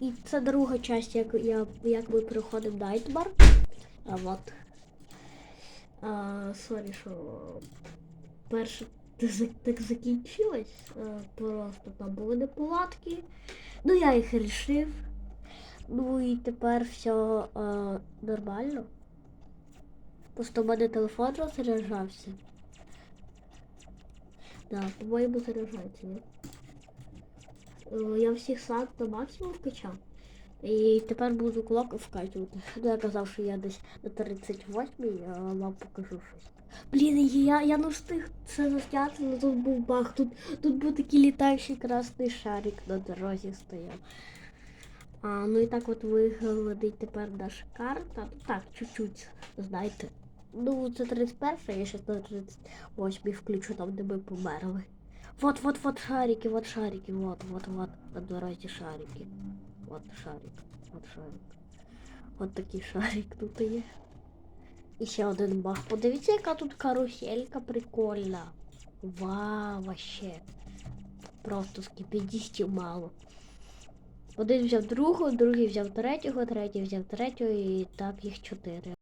І це друга часть, як, я, як ми проходимо Найтмар. А от. А, сорі, що перше так закінчилось. Е, Просто там були неполадки. Ну я їх рішив. Ну і тепер все е, нормально. Просто в мене телефон розряджався. Так, по-моєму заряджається, Я всіх сад на максимум вкачав. І тепер буду кулак вкачувати. Я казав, що я десь на 38 я вам покажу щось. Блін, я, я не встиг це засняти, але тут був баг. Тут, тут був такий літаючий красний шарик на дорозі стояв. А, ну і так от виглядить тепер наша карта. Ну так, чуть-чуть, знаєте. Ну, це 31, я ще на 38 включу там, де ми померли. Вот, вот, вот шарики, вот шарики, вот, вот, вот, дорозі шарики. Вот шарик, вот шарик. От такий шарик тут є. І ще один баг. Подивіться, яка тут каруселька прикольна. Вау, вообще. Просто скіпідістів мало. Один взяв другого, другий взяв третього, третій взяв третього і так їх чотири.